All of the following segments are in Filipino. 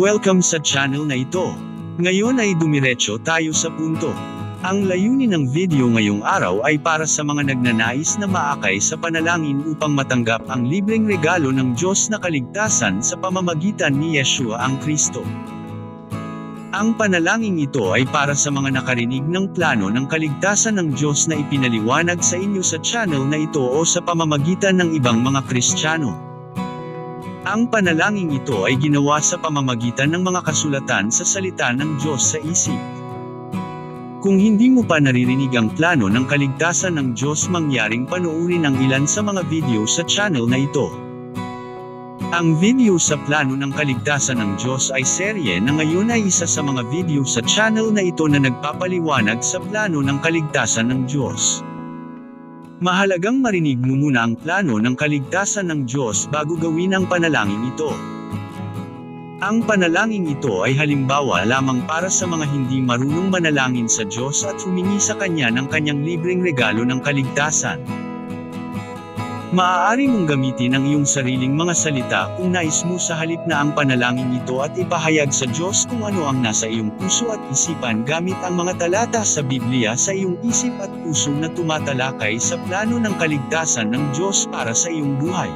Welcome sa channel na ito. Ngayon ay dumiretso tayo sa punto. Ang layunin ng video ngayong araw ay para sa mga nagnanais na maakay sa panalangin upang matanggap ang libreng regalo ng Diyos na kaligtasan sa pamamagitan ni Yeshua ang Kristo. Ang panalangin ito ay para sa mga nakarinig ng plano ng kaligtasan ng Diyos na ipinaliwanag sa inyo sa channel na ito o sa pamamagitan ng ibang mga Kristiyano. Ang panalangin ito ay ginawa sa pamamagitan ng mga kasulatan sa salita ng Diyos sa isip. Kung hindi mo pa naririnig ang plano ng kaligtasan ng Diyos mangyaring panoorin ang ilan sa mga video sa channel na ito. Ang video sa plano ng kaligtasan ng Diyos ay serye na ngayon ay isa sa mga video sa channel na ito na nagpapaliwanag sa plano ng kaligtasan ng Diyos. Mahalagang marinig mo muna ang plano ng kaligtasan ng Diyos bago gawin ang panalangin ito. Ang panalangin ito ay halimbawa lamang para sa mga hindi marunong manalangin sa Diyos at humingi sa Kanya ng Kanyang libreng regalo ng kaligtasan. Maaari mong gamitin ang iyong sariling mga salita kung nais mo sa halip na ang panalangin ito at ipahayag sa Diyos kung ano ang nasa iyong puso at isipan gamit ang mga talata sa Biblia sa iyong isip at puso na tumatalakay sa plano ng kaligtasan ng Diyos para sa iyong buhay.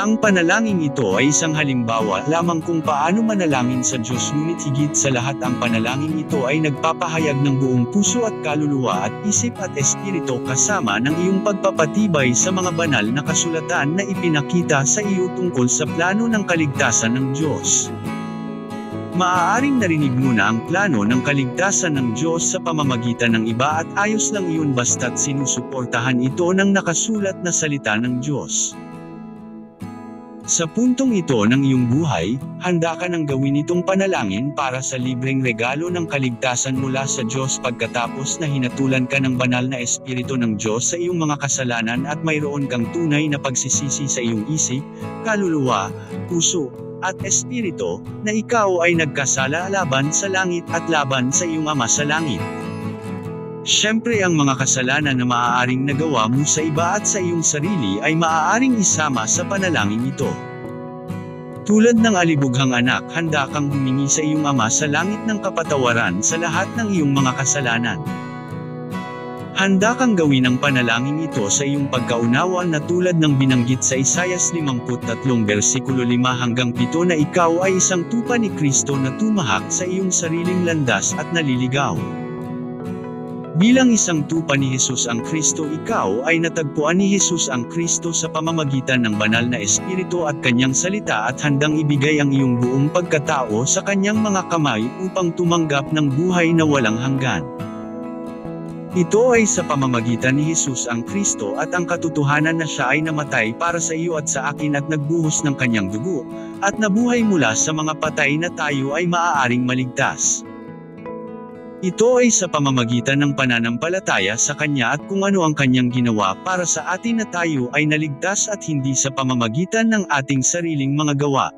Ang panalangin ito ay isang halimbawa lamang kung paano manalangin sa Diyos ngunit higit sa lahat ang panalangin ito ay nagpapahayag ng buong puso at kaluluwa at isip at espiritu kasama ng iyong pagpapatibay sa mga banal na kasulatan na ipinakita sa iyo tungkol sa plano ng kaligtasan ng Diyos. Maaaring narinig mo na ang plano ng kaligtasan ng Diyos sa pamamagitan ng iba at ayos lang iyon basta't sinusuportahan ito ng nakasulat na salita ng Diyos. Sa puntong ito ng iyong buhay, handa ka nang gawin itong panalangin para sa libreng regalo ng kaligtasan mula sa Diyos pagkatapos na hinatulan ka ng banal na espiritu ng Diyos sa iyong mga kasalanan at mayroon kang tunay na pagsisisi sa iyong isip, kaluluwa, puso, at espiritu, na ikaw ay nagkasala laban sa langit at laban sa iyong Ama sa langit. Siyempre ang mga kasalanan na maaaring nagawa mo sa iba at sa iyong sarili ay maaaring isama sa panalangin ito. Tulad ng alibughang anak, handa kang humingi sa iyong ama sa langit ng kapatawaran sa lahat ng iyong mga kasalanan. Handa kang gawin ang panalangin ito sa iyong pagkaunawa na tulad ng binanggit sa Isayas 53 versikulo 5 hanggang 7 na ikaw ay isang tupa ni Kristo na tumahak sa iyong sariling landas at naliligaw. Bilang isang tupa ni Jesus ang Kristo ikaw ay natagpuan ni Jesus ang Kristo sa pamamagitan ng banal na espiritu at kanyang salita at handang ibigay ang iyong buong pagkatao sa kanyang mga kamay upang tumanggap ng buhay na walang hanggan. Ito ay sa pamamagitan ni Jesus ang Kristo at ang katotohanan na siya ay namatay para sa iyo at sa akin at nagbuhos ng kanyang dugo, at nabuhay mula sa mga patay na tayo ay maaaring maligtas. Ito ay sa pamamagitan ng pananampalataya sa Kanya at kung ano ang Kanyang ginawa para sa atin na tayo ay naligtas at hindi sa pamamagitan ng ating sariling mga gawa.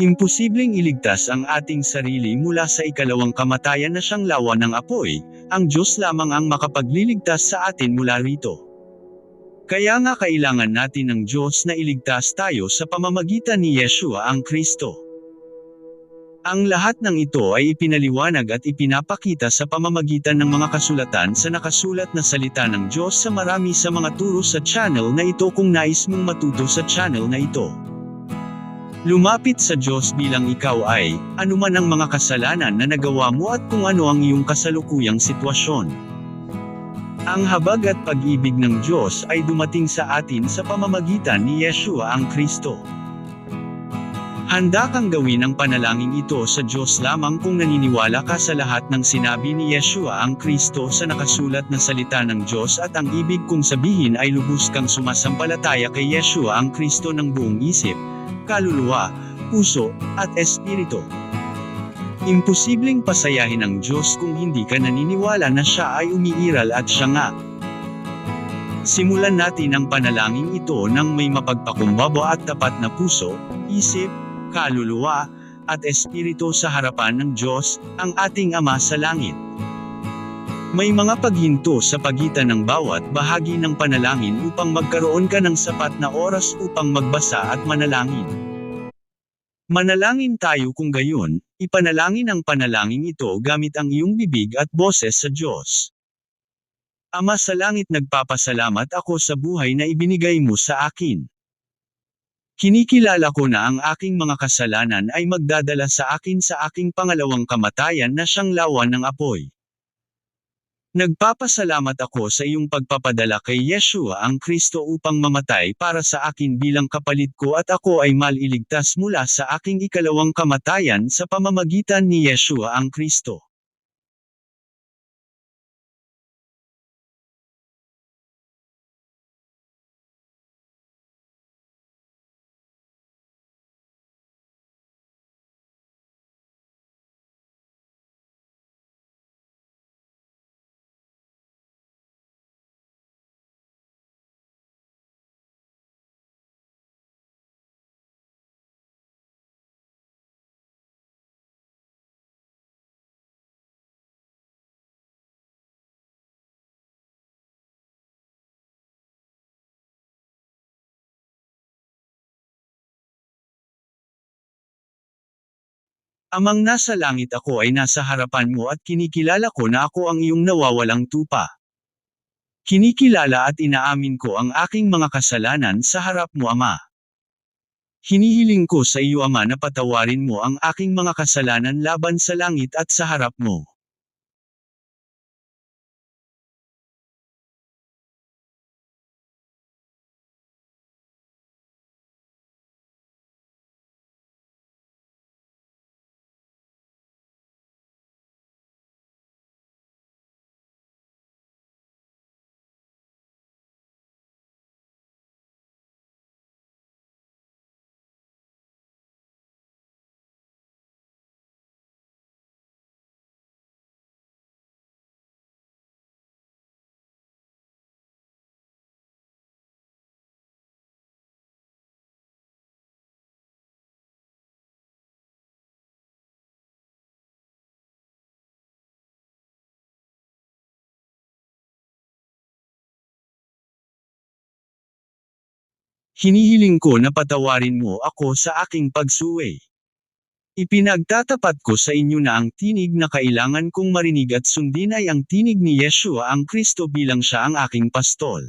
Imposibleng iligtas ang ating sarili mula sa ikalawang kamatayan na siyang lawa ng apoy, ang Diyos lamang ang makapagliligtas sa atin mula rito. Kaya nga kailangan natin ng Diyos na iligtas tayo sa pamamagitan ni Yeshua ang Kristo. Ang lahat ng ito ay ipinaliwanag at ipinapakita sa pamamagitan ng mga kasulatan sa nakasulat na salita ng Diyos sa marami sa mga turo sa channel na ito kung nais mong matuto sa channel na ito. Lumapit sa Diyos bilang ikaw ay, anuman ang mga kasalanan na nagawa mo at kung ano ang iyong kasalukuyang sitwasyon. Ang habag at pag-ibig ng Diyos ay dumating sa atin sa pamamagitan ni Yeshua ang Kristo. Handa kang gawin ang panalangin ito sa Diyos lamang kung naniniwala ka sa lahat ng sinabi ni Yeshua ang Kristo sa nakasulat na salita ng Diyos at ang ibig kong sabihin ay lubos kang sumasampalataya kay Yeshua ang Kristo ng buong isip, kaluluwa, puso, at espiritu. Imposibleng pasayahin ang Diyos kung hindi ka naniniwala na siya ay umiiral at siya nga. Simulan natin ang panalangin ito ng may mapagpakumbaba at tapat na puso, isip, kaluluwa, at espiritu sa harapan ng Diyos, ang ating Ama sa Langit. May mga paghinto sa pagitan ng bawat bahagi ng panalangin upang magkaroon ka ng sapat na oras upang magbasa at manalangin. Manalangin tayo kung gayon, ipanalangin ang panalangin ito gamit ang iyong bibig at boses sa Diyos. Ama sa langit nagpapasalamat ako sa buhay na ibinigay mo sa akin. Kinikilala ko na ang aking mga kasalanan ay magdadala sa akin sa aking pangalawang kamatayan na siyang lawan ng apoy. Nagpapasalamat ako sa iyong pagpapadala kay Yeshua ang Kristo upang mamatay para sa akin bilang kapalit ko at ako ay maliligtas mula sa aking ikalawang kamatayan sa pamamagitan ni Yeshua ang Kristo. Amang nasa langit ako ay nasa harapan mo at kinikilala ko na ako ang iyong nawawalang tupa. Kinikilala at inaamin ko ang aking mga kasalanan sa harap mo Ama. Hinihiling ko sa iyo Ama na patawarin mo ang aking mga kasalanan laban sa langit at sa harap mo. Hinihiling ko na patawarin mo ako sa aking pagsuway. Ipinagtatapat ko sa inyo na ang tinig na kailangan kong marinig at sundin ay ang tinig ni Yeshua ang Kristo bilang siya ang aking pastol.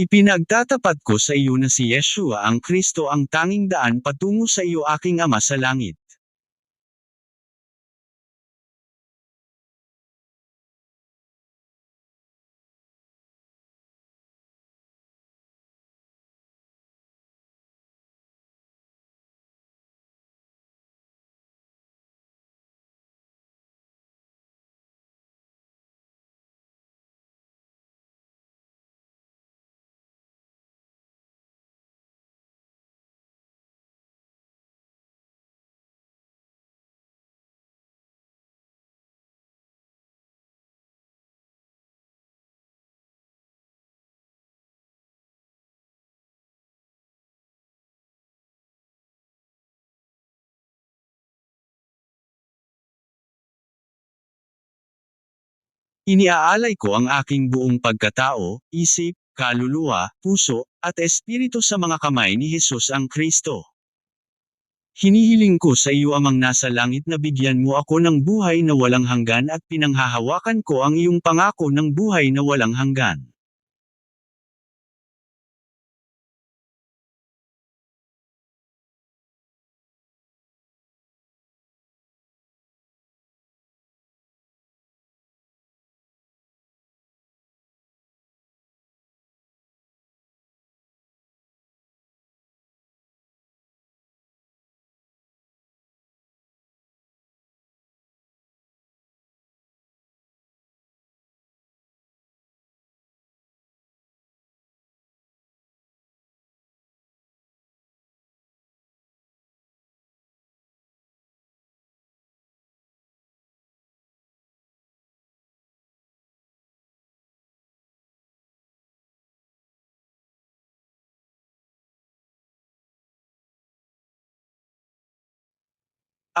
Ipinagtatapat ko sa iyo na si Yeshua ang Kristo ang tanging daan patungo sa iyo aking Ama sa langit. Iniaalay ko ang aking buong pagkatao, isip, kaluluwa, puso, at espiritu sa mga kamay ni Jesus ang Kristo. Hinihiling ko sa iyo amang nasa langit na bigyan mo ako ng buhay na walang hanggan at pinanghahawakan ko ang iyong pangako ng buhay na walang hanggan.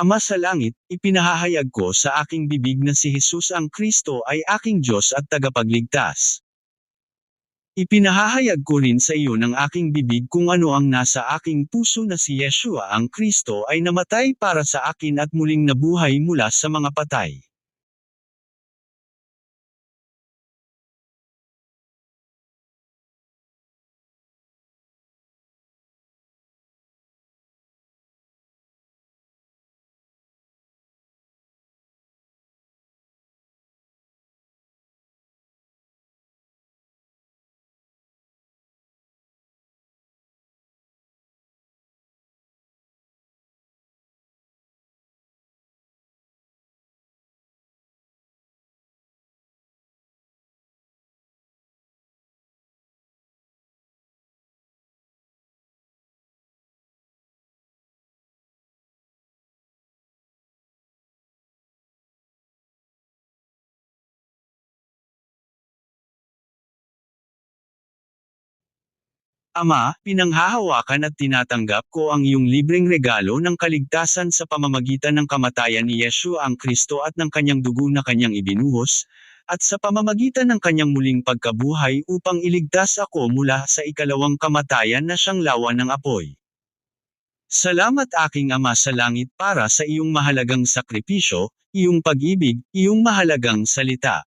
Ama sa langit, ipinahahayag ko sa aking bibig na si Jesus ang Kristo ay aking Diyos at tagapagligtas. Ipinahahayag ko rin sa iyo ng aking bibig kung ano ang nasa aking puso na si Yeshua ang Kristo ay namatay para sa akin at muling nabuhay mula sa mga patay. Ama, pinanghahawakan at tinatanggap ko ang iyong libreng regalo ng kaligtasan sa pamamagitan ng kamatayan ni Yeshua ang Kristo at ng kanyang dugo na kanyang ibinuhos, at sa pamamagitan ng kanyang muling pagkabuhay upang iligtas ako mula sa ikalawang kamatayan na siyang lawa ng apoy. Salamat aking Ama sa langit para sa iyong mahalagang sakripisyo, iyong pag-ibig, iyong mahalagang salita.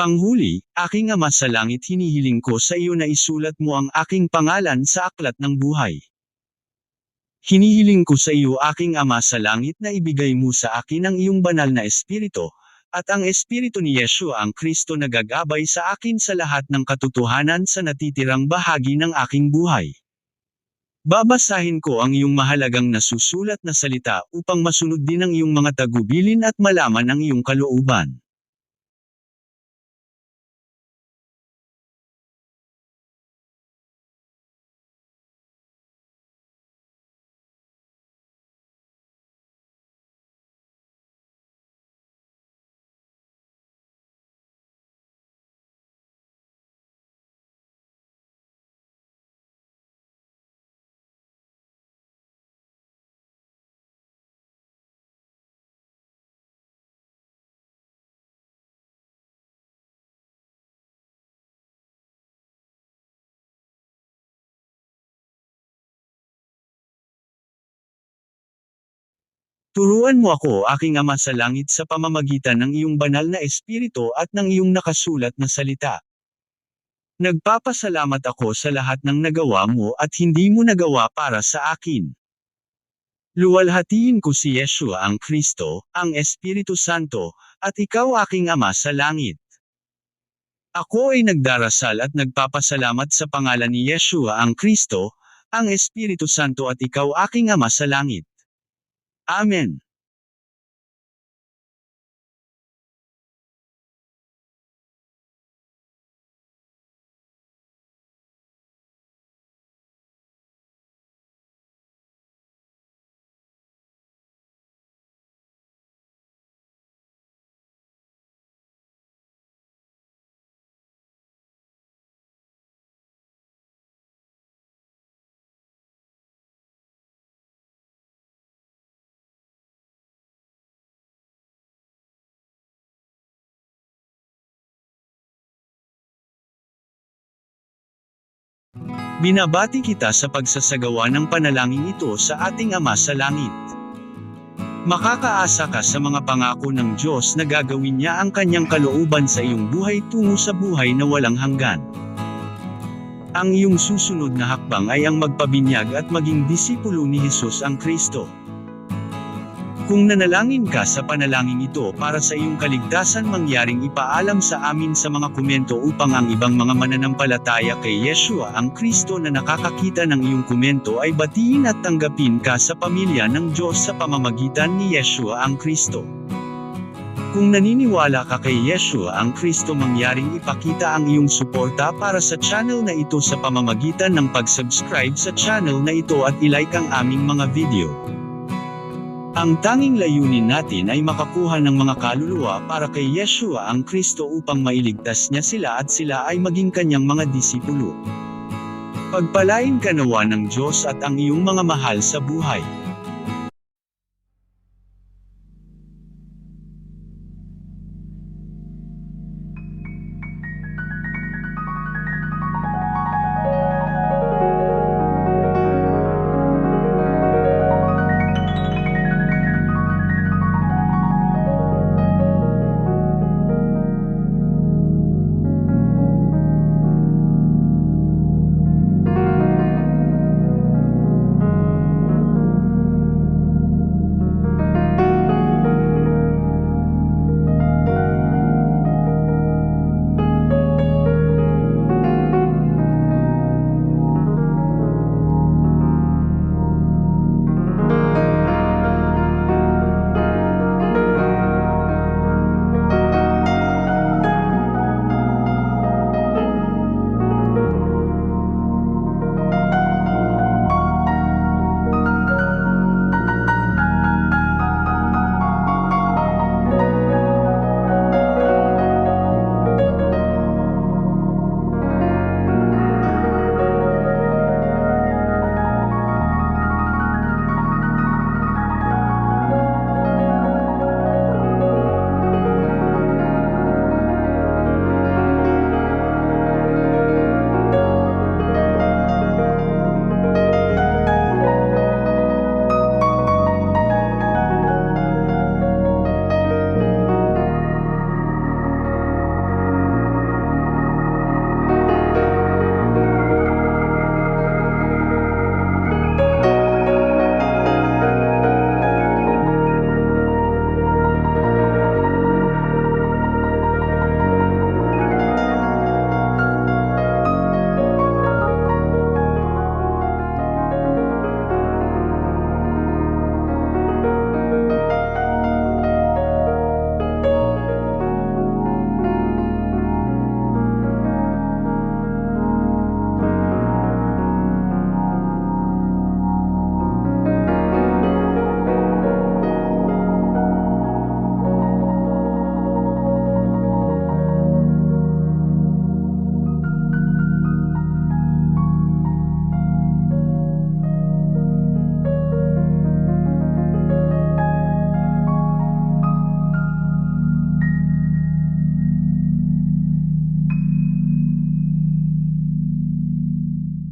Panghuli, aking Ama sa langit hinihiling ko sa iyo na isulat mo ang aking pangalan sa aklat ng buhay. Hinihiling ko sa iyo aking Ama sa langit na ibigay mo sa akin ang iyong banal na espiritu, at ang espiritu ni Yeshua ang Kristo na gagabay sa akin sa lahat ng katotohanan sa natitirang bahagi ng aking buhay. Babasahin ko ang iyong mahalagang nasusulat na salita upang masunod din ang iyong mga tagubilin at malaman ang iyong kalooban. Turuan mo ako aking Ama sa langit sa pamamagitan ng iyong banal na espiritu at ng iyong nakasulat na salita. Nagpapasalamat ako sa lahat ng nagawa mo at hindi mo nagawa para sa akin. Luwalhatiin ko si Yeshua ang Kristo, ang Espiritu Santo, at ikaw aking Ama sa langit. Ako ay nagdarasal at nagpapasalamat sa pangalan ni Yeshua ang Kristo, ang Espiritu Santo at ikaw aking Ama sa langit. Amen. Binabati kita sa pagsasagawa ng panalangin ito sa ating Ama sa Langit. Makakaasa ka sa mga pangako ng Diyos na gagawin niya ang kanyang kalooban sa iyong buhay tungo sa buhay na walang hanggan. Ang iyong susunod na hakbang ay ang magpabinyag at maging disipulo ni Jesus ang Kristo. Kung nanalangin ka sa panalangin ito para sa iyong kaligtasan mangyaring ipaalam sa amin sa mga komento upang ang ibang mga mananampalataya kay Yeshua ang Kristo na nakakakita ng iyong komento ay batiin at tanggapin ka sa pamilya ng Diyos sa pamamagitan ni Yeshua ang Kristo. Kung naniniwala ka kay Yeshua ang Kristo mangyaring ipakita ang iyong suporta para sa channel na ito sa pamamagitan ng pag-subscribe sa channel na ito at ilike ang aming mga video. Ang tanging layunin natin ay makakuha ng mga kaluluwa para kay Yeshua ang Kristo upang mailigtas niya sila at sila ay maging kanyang mga disipulo. Pagpalain ka nawa ng Diyos at ang iyong mga mahal sa buhay.